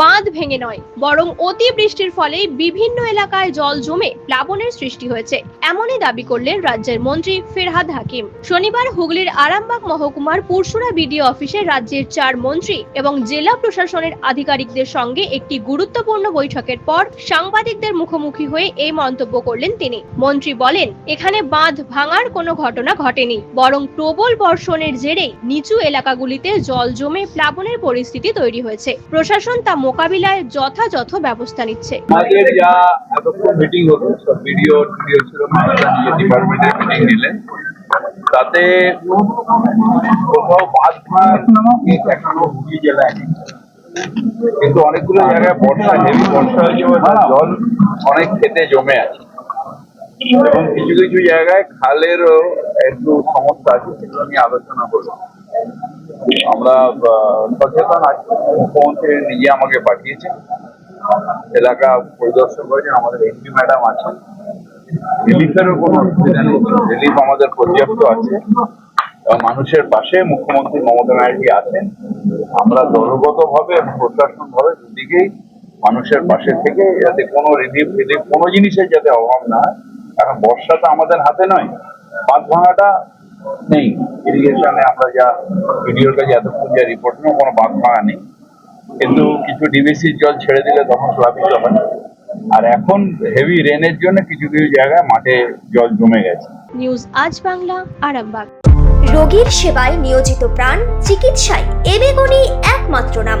বাঁধ ভেঙে নয়, বরং অতি বৃষ্টির ফলে বিভিন্ন এলাকায় জল জমে প্লাবনের সৃষ্টি হয়েছে। এমনই দাবি করলেন রাজ্যের মন্ত্রী ফেরহাদ হাকিম। শনিবার হুগলির আরামবাগ মহকুমার পুরসুরা বিডিও অফিসে রাজ্যের চার মন্ত্রী এবং জেলা প্রশাসনের আধিকারিকদের সঙ্গে একটি গুরুত্বপূর্ণ বৈঠকের পর সাংবাদিকদের মুখোমুখি হয়ে এই মন্তব্য করলেন তিনি। মন্ত্রী বলেন, এখানে বাঁধ ভাঙার কোনো ঘটনা ঘটেনি, বরং প্রবল বর্ষণের জেরে নিচু এলাকাগুলিতে জল জমে প্লাবনের পরিস্থিতি তৈরি হয়েছে। প্রশাসন তা মোকাবিলায় যথাযথ ব্যবস্থা নিচ্ছে। আমাদের যা এতক্ষণ মিটিং হলো, সব ভিডিও ভিডিও ছিল তাতে কোথাও বাদ এখনও হুগলি জেলায় কিন্তু অনেকগুলো জায়গায় বর্ষা হেভি বর্ষা হয়েছে জল অনেক খেতে জমে আছে। এবং কিছু কিছু জায়গায় খালেরও একটু সমস্যা আছে, সেগুলো নিয়ে আলোচনা করব। আমরা সচেতন আছি। মুখ্যমন্ত্রী নিজে আমাকে পাঠিয়েছেন। এলাকা পরিদর্শন করেছেন আমাদের এমপি ম্যাডাম আছেন। রিলিফেরও কোনো অসুবিধা নেই। রিলিফ আমাদের পর্যাপ্ত আছে। মানুষের পাশে মুখ্যমন্ত্রী মমতা ব্যানার্জি আছেন। আমরা দলগত ভাবে এবং প্রশাসন ভাবে দুদিকেই মানুষের পাশে থেকে যাতে কোনো রিলিফ রিলিফ কোনো জিনিসের যাতে অভাব না হয়। এখন বর্ষাটা আমাদের হাতে নয়। বাঁধ ভাঙাটা নেই। ইরিগেশনে আমরা যা ভিডিওর কাছে এতক্ষণ যা রিপোর্ট নেই কোনো বাঁধ ভাঙা নেই। কিন্তু কিছু ডিবিসির জল ছেড়ে দিলে তখন প্লাবিত হয় আর এখন হেভি রেনের জন্য কিছু কিছু জায়গায় মাঠে জল জমে গেছে। নিউজ আজ বাংলা আরামবাগ। রোগীর সেবায় নিয়োজিত প্রাণ চিকিৎসায় এবেগুনি একমাত্র নাম।